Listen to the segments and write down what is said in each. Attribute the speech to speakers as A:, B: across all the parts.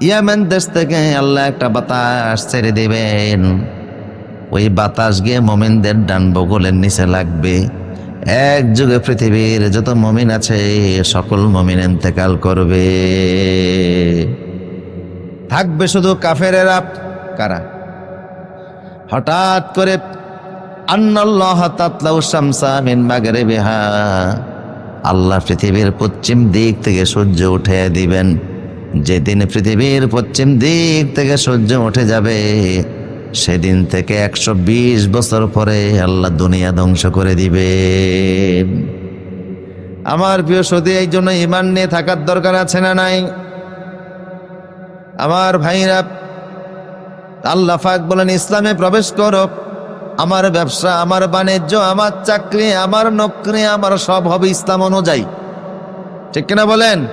A: ইয়ামেন দেশ থেকে আল্লাহ একটা বাতাস ছেড়ে দেবেন। ওই বাতাস গিয়ে মমিনদের ডান বগলের নিচে লাগবে। এক যুগে পৃথিবীর যত মমিন আছে, সকল মমিন এন্তেকাল করবে। থাকবে শুধু কাফেরেরা। কারা? হঠাৎ করে আল্লাহ পৃথিবীর পশ্চিম দিক থেকে সূর্য উঠে দিবেন। যেদিন পৃথিবীর পশ্চিম দিক থেকে সূর্য উঠে যাবে, সেদিন থেকে একশো বিশ বছর পরে আল্লাহ দুনিয়া ধ্বংস করে দিবে। আমার প্রিয় সতী এই জন্য ইমান নিয়ে থাকার দরকার আছে না নাই? আমার ভাইরা, আল্লাহ ফাক বলেন, ইসলামে প্রবেশ করো। আমার ব্যবসা, আমার বাণিজ্য, আমার চাকরি, আমার নকরি, আমার সব হবে ইসলাম অনুযায়ী। ঠিক কিনা বলেন?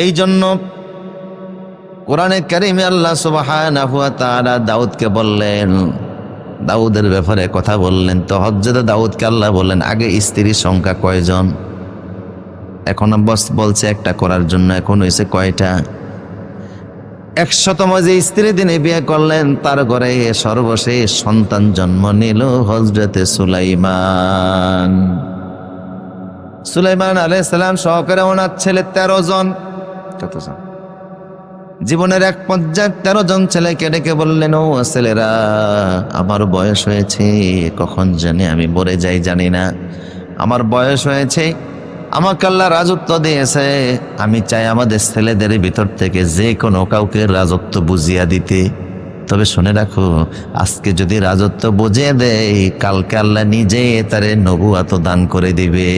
A: এই জন্য কোরআনে কারিমে আল্লাহ তাআলা দাউদকে বললেন, দাউদের ব্যাপারে কথা বললেন, তো হজ্জতে দাউদকে আল্লাহ বললেন, আগে স্ত্রীর সংখ্যা কয়জন? এখন বস বলছে একটা করার জন্য এখন হয়েছে কয়টা? একশতম যে স্ত্রী তিনি বিয়ে করলেন, তার ঘরে সর্বশেষ সন্তান জন্ম নিল হজরতে সুলাইমান। সুলাইমান আলাইসালাম সহকারে ওনার ছেলে তেরো জন। জীবনের এক পর্যায়ে তেরো জন ছেলেকে ডেকে বললেন ও ছেলেরা, আমার বয়স হয়েছে, কখন জানি আমি মরে যাই জানি না। আমার বয়স হয়েছে, আমাকে আল্লাহ রাজত্ব দিয়েছে। আমি চাই আমাদের ছেলেদের ভিতর থেকে যে কোনো কাউকে রাজত্ব বুঝিয়া দিতে। তবে শুনে রাখো, আজকে যদি রাজত্ব বুঝিয়ে দেয়, কালকে আল্লাহ নিজে তারে নবুয়াত দান করে দিবে।